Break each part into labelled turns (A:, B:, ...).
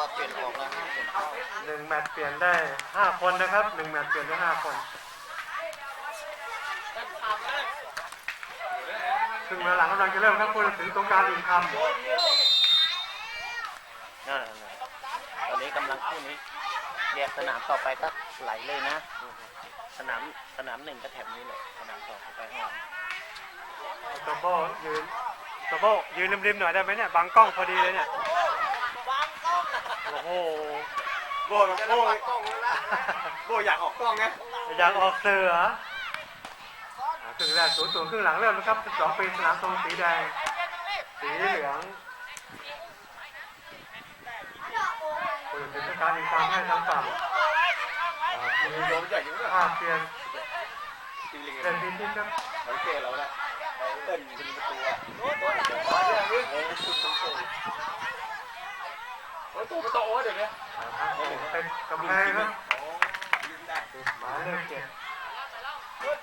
A: ว่าเปลี่ยนออกแล้วห้ามเปลี่ยนเข้า
B: หนึ่งแมตช์เปลี่ยนได้ห้าคนนะครับหนึ่งแมตช์เปลี่ยนได้ห้าคนซึ่งเวลาหลังกำลังจะเริ่มครับผู้ตัดสินตรงกลารอีกคำ
A: นั่นน่ะตอนนี้กำลังคู่นี้แยกสนามต่อไปก็ไหลเลยนะ สนามสนามหนึ่งก็แถบนี้เลยสนามสองก็ไปข้างหลัง
B: โตโบยืนโตโบยืนริมๆหน่อยได้ไหมเนี่ยบังกล้องพอดีเลยเนี่ย โอ้โห
C: โบยโบโบอยากออกกล้องไง
B: อยากออกเสือครึ่งแรกศูนย์ศูนย์ครึ่งหลังเริ่มนะครับ12ปีสนามทรงสีแดง สีเหลืองผู้ตัดสินการอีกคำให้ทางฝั่งอ่าที
C: โดนใหญ่ยังไง
B: ห้าเซียน
C: จริงๆ
B: เล่นทีที่ครับ
C: สังเกตเราเนี่ยเต้นเป็นประตูอะโอ้โหเดี๋ยวมาเนี่ย โอ้คุณคุณคุณโอ้ตัวประตูเดี๋ยวนี้
B: อ่าทางฝั่งเป็นกำแพง
C: นได้
B: หมายเลขเจ็ด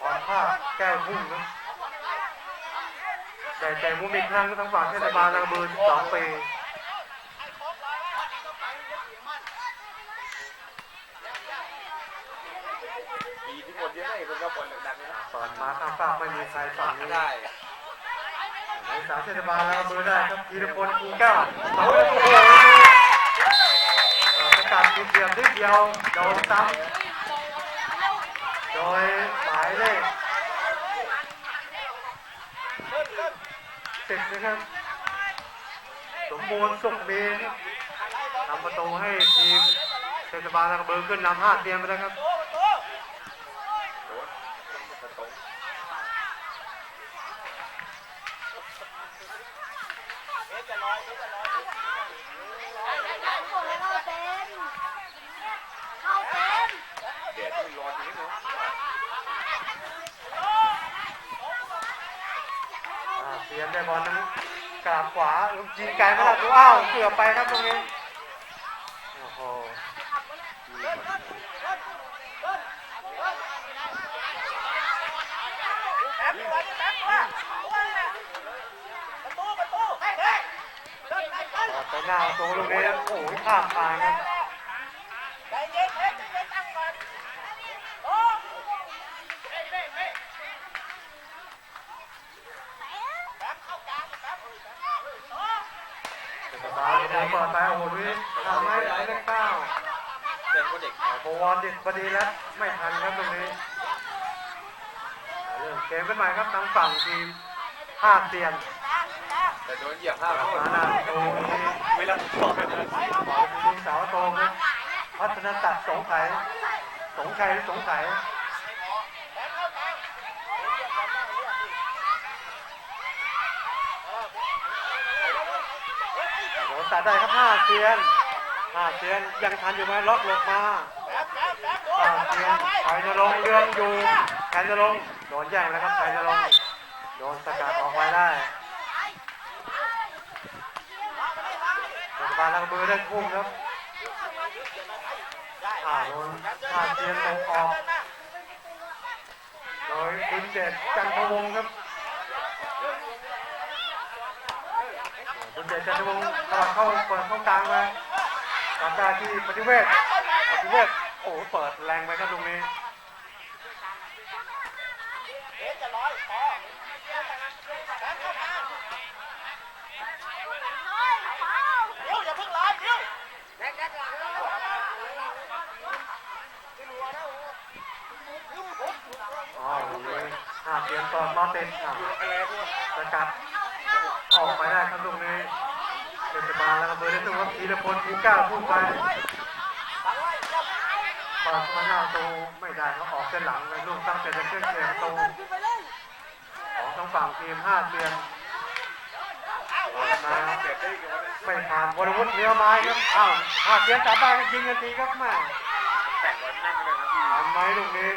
B: ปอนผ้าแก้วพุ่งครับแต่ใจมุมอีกครั้งทางฝั่งเทศบาลนางบืน12ปี
C: ปีที่หมดเยอะเลยมันก็บอลดังๆนะ
B: เปิดมาข้างฝั่งไม่มีใครฝั่งนี้
C: ได้
B: ในสามเทศบาลนางบืนได้ครับธีรพลคูแก้วเสาโอ้โหเอ่อส กัดติดเดียมนิดเดียวโดนซ้ำโดยหมายเลขสิบนะครับ สมบูรณ์สุขดีครับทำประตูให้ทีมเทศบาลนางบืนขึ้นนำห้าเตียมไปแล้วครับ
C: ประตู
D: เข้าเต็ม
C: เดี๋ยวต้องรอทีนี้นะ
B: อ่าเสียม ได้บอลนั้นกราบขวายิงไกลไม่ได้ดูอ้าวเกือบไปครับตรงนี้โอ้โหไปหน้าประตัวลูกนี้โอ้ยข้ามทางครับ สบายเลยเปิดไปโอ้โหวิทำให้หมายเลขเก้า
C: เด็กก็เด็ก
B: โบวอนดิดพอดีแล้วไม่ทันครับตรงนี้เริ่มเกมกันใหม่ครับทางฝั่งทีมห้าเตียน
C: แต่โดนเหยียบห้า
B: มา
C: โทษ
B: หน้าประตูนี้
C: ไม่รับผิดชอบเลย
B: บอลเป็นทีมสาวโตครับพัฒนศัดสงไข่สงชัยหรือสงไข่ ตัดได้ครับห้าเซียนห้าเซียนยังทันอยู่ไหมล็อกลบมาห้าเซียนไทยนรงเดือนอยู่ไทยนรงโดนแย่งแล้วครับไทยนรงโดนสกัดออกไว้ได้ปัจจุบันลังมือได้พุ่งครับอ่าโดนห้าเซียนตกออกโดยคุณเดชจันทวงศ์ครับ คุณเดชจันทวงศ์ตลาดเข้าเปิดเข้ากลางมาทำได้ที่ปฏิเวทปฏิเวทโอ้โหเปิดแรงไปครับตรงนี้อ๋อเลยห้าเตรียมตอนมาเต็มอะสกัด ออกไปได้ครับตรงนี้เทศบาแล้วก็เบอร์ได้ตัวว่าธีรพลภูก้าพุ่งไปปิดมาหน้าประตูไม่ได้เขาออกเส้นหลังเลยลูกตั้งแต่จะขึ้นเสียประตูของทางฝั่งทีมห้าเตียมเปิดมา
C: ไม่
B: ผ่านวรวุฒิเนื้อไม้ครับอ้าวห้าเตียมจับได้ก็ยิงกันทีครับแม่
C: แต่งวันนั่งเลยนะพี่
B: ผ่านไมลูกนี้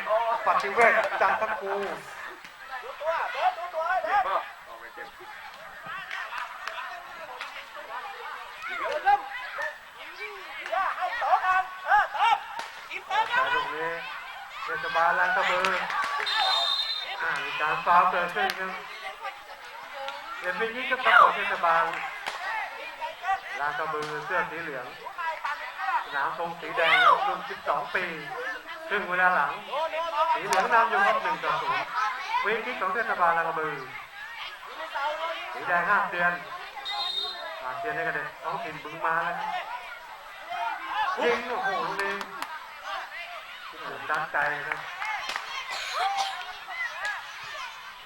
B: ปฏิเวทจันทคู
C: เจ็บป่ะออกไปเจ็บ
B: แต่ลูกนี้เทศบาลลานกระเบือมีการฟาวล์เกิดขึ้นครับเห็นไม่ยิ่งก็ปรากฏเทศบาลลานกระเบือเสื้อสีเหลือง
D: เนา
B: มทรงสีแดงรุ่น 12 ปีครึ่งเวลาหลัง สีเหลืองนำอยู่ครับ1ต่อ0ฟรีคิกของเทศบาลลางกระบือสีแดงห้าเดือนห้าเดือนนี่ก็เด็กท้องถิ่นบึงมาแล้วยิงโอ้โหลูกนี้ ดันใจครับ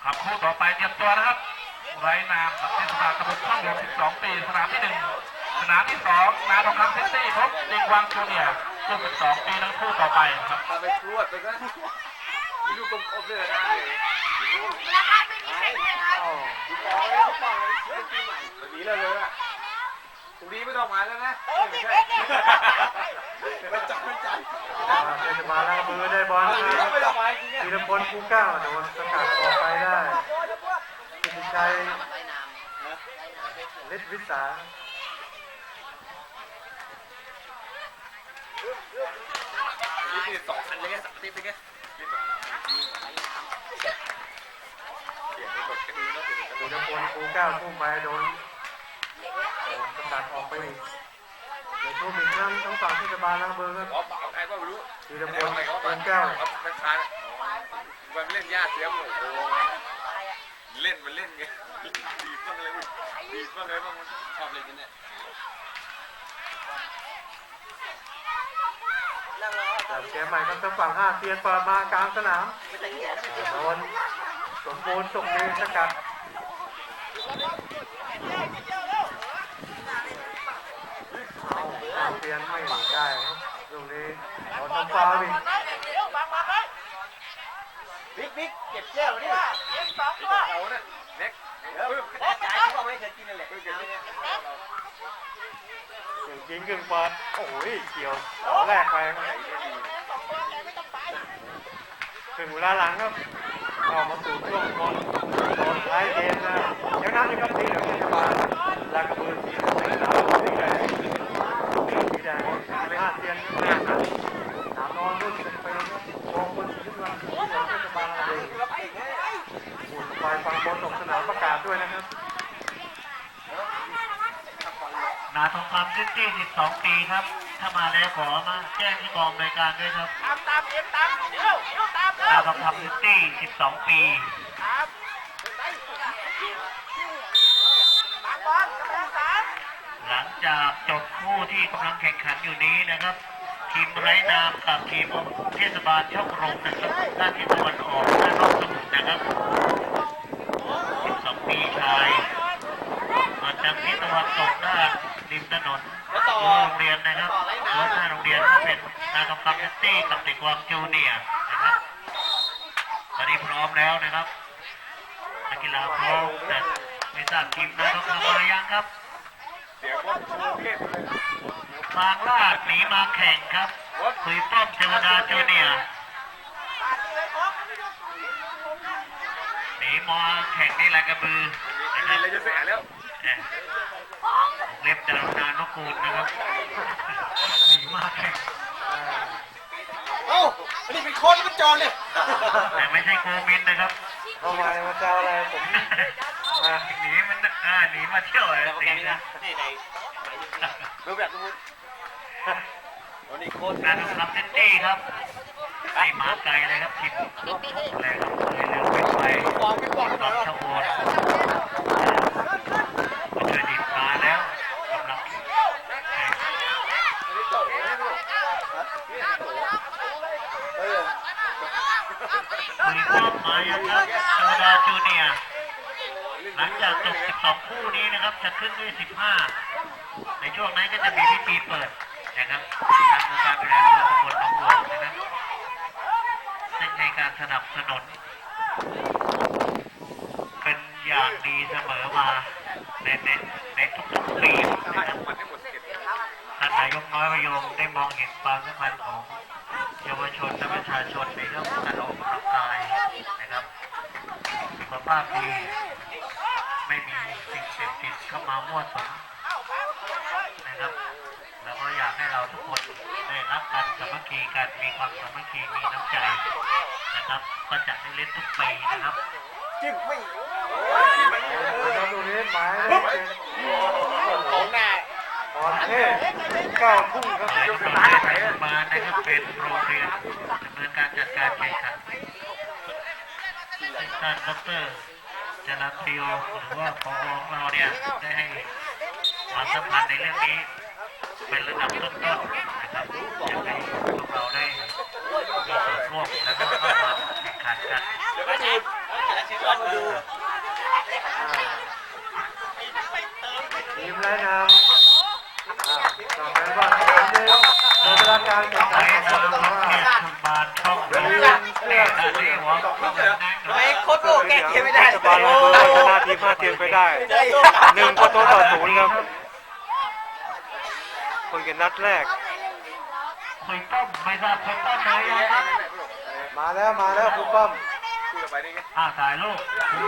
D: ครับคู่ต่อไปเตรียมตัวนะครับ ไร้นามกับเทศบาลตำบลข้างเหลือง12 ปี สนามที่หนึ่งสนามที่สองนาทองคำซิตี้พบดิงวังจูเนียร์รุ่น12 ปีทั้งคู่ต่อไปครับ
C: ทำไปพรวดไปก็มีลูกกลมๆเลยนะ
B: อ้าว
C: ดูปองเลยดูปองเลยเล่นปีใหม่วันนี้เลยเลยอะตรงนี้ไม่ต้องมาแล้วนะไม่ใช่มันจับมันจับ
B: อ่า เทศบาลลางกระบือได้บอล
C: ตรง
B: นะ
C: นี้
B: ครับ
C: ไม่ต้องมาจริงอะ
B: ธีรพลภูเก้าโดนสกัดออกไปได้กิติชัยฤทธิ์วิสา
C: นี่คือสองคันเลยสามสิบเลยนไปหมดก็ดีเนาะเปลี่ยนไปหม
B: ธี
C: ด
B: รพลภูเก้าพุ่งไปโดนโดนสกัดออกไปอีกในช่วงอีกครั้งทั้งฝั่งเทศบาลลางกระบือครับ
C: ก็ไม่รู้
B: ธีรพลภูเก้า
C: ครับแม่ค้ามันเล่นยากเสียมดโอ้เล่นมันเล่นไงดีบ้างอะไรบ้างดีบ้างอะไรบ้างชอบเล่นกันเนี่ย
B: แต่เกมใหม่ครับทั้งฝั่งห้าเซียนเปิดมากลางสนามโดนสมบูรณ์สุขดีสกัดเอาห้าเซียนไม่ได้ ฟาวล์อีก
C: บิ๊กบิ๊กเก็บแก้วนี่เอาเนี่ยเน็กเพิ่มกระจายที่ว่าไม่เคยกินนั่นแหละเก็บเนี่ย
B: กึ่งยิงกึ่งเปิดโอ้ยเกี่ยวเสาแรกไปครับถึงเวลาหลังครับเข้ามาสู่ช่วงบอลบอลท้ายเก 22 ปีครับ
D: ถ้ามาแล้วขอมาแจ้งที่กองรายการด้วยครับ
E: ตามตามเอ็มตามเร็วเร็วตามเร็
D: วตามคำทำซิตี้ 12 ปี
E: ครับตองสา
D: หลังจากจบคู่ที่กำลังแข่งขันอยู่นี้นะครับทีมไร้นามกับทีมเทศบาลช่องรงนะครับด้านทิศตะวันออกด้านนอบสมุทรนะครับ 12 ปีชายมาจากทิศตะวันตกด้านริมถนน รั้วโรงเรียนนะครับรั้วหน้าโรงเรียนเป็นนาทองคำซิตี้กับเด็กวังจูเนียนะครับตอนนี้พร้อมแล้วนะครับนักกีฬาพร้อมแต่ไม่ทราบทีมนาทองคำมายังครับ
C: เสียงว่า
D: งลาดหนีมาแข่งครับคุยป้อมเทวดาจูเนียหนีมาแข่งนี่แหละกระบือนะครับ
C: อะไรจะ เสียแล้ว
D: เอ่อเล็บดาวนานกูลนะครับหนีมาแข่ง
C: เอ้าอันนี้เป็นคนมันจอนเลย
D: แต่ไม่ใช่โกมินนะครับ
B: เข้ามามาเจ้าอะไรผมอะ
D: หนีมันอ่าหนีมาเที่ยวอะไรตีนะ
C: นี่ในรูปแบบสมมติวันนี้โค้ช
D: นาทองคำซิตี้ครับไอ้มาไกลเลยครับทีมแรงครับเลยเรื่องเป็นไป
C: ฟองพี่ฟองหน่อย
D: ชาวโบนมาช่วยดีมาแล้วกำลัง
C: เออ
D: คุยป้อมมายังครับโซดาจูเนียร์หลังจากจบ 12 คู่นี้นะครับจะขึ้นด้วย 15 ในช่วงนั้นก็จะมีพิธีเปิดนะครับทางองค์การบริหารส่วนตำบลหนองบัวนะครับซึ่งในการสนับสนุนเป็นอย่างดีเสมอมาในในในทุกๆปีนะครับ
C: มันให้หมดเก็บ
D: ท่านนายกน้อยประโยงได้มองเห็นความสำคัญของเยาวชนและประชาชนในเรื่องของการออกกำลังกายนะครับสุขภาพดี ไม่มีสิ่งเสพติดเข้ามามั่วสุมนะครับ แล้วก็อยากให้เราทุกคนได้รักกันสามัคคีกันมีความสามัคคีมีน้ำใจนะครับ ก็จัดให้เล่นทุกปีนะครับ
C: จิ้มไม่
B: แล้วตรงนี้หมายเลขเจ็ด
C: ของหน้า
B: พรเทพเก้าทุ่งครับ
D: ไปบานะครับเป็นโรงเรียนดำเนินการจัดการแข่งขันท่านดร จรันติโอหรือว่าพอของเราเนี่ยได้ให้ความสำคัญในเรื่องนี้ เป็นระดับต้นๆนะครับอยากให้พวกเราได้มีส่วนร่วมแล้วก็เข้ามาแข่งขันกัน
B: ทีมแนะนำต่อไปว่าทีมหนึ่งในเวลาการแข่งขันของเรา
D: ศบาลช่อง
B: เรี
D: เรา
B: ยนเสื้
D: เรี
B: อย
D: นได้ที่หัวข้อมูลนะ
E: ทำไมโค้ชโก้แก้เกมไม่ได้
B: เทศบาลเราชนะทีมห้าเทียมไปได้หนึ่งประตูต่อศูนย์ครับคนกันนัดแรก
D: คุยต้มไม่ทราบคุยต้มมายังครับ
B: มาแล้วมาแล้วคุณป้อม
C: พูดไปนี่ไง
D: อ้าวถ่ายรูป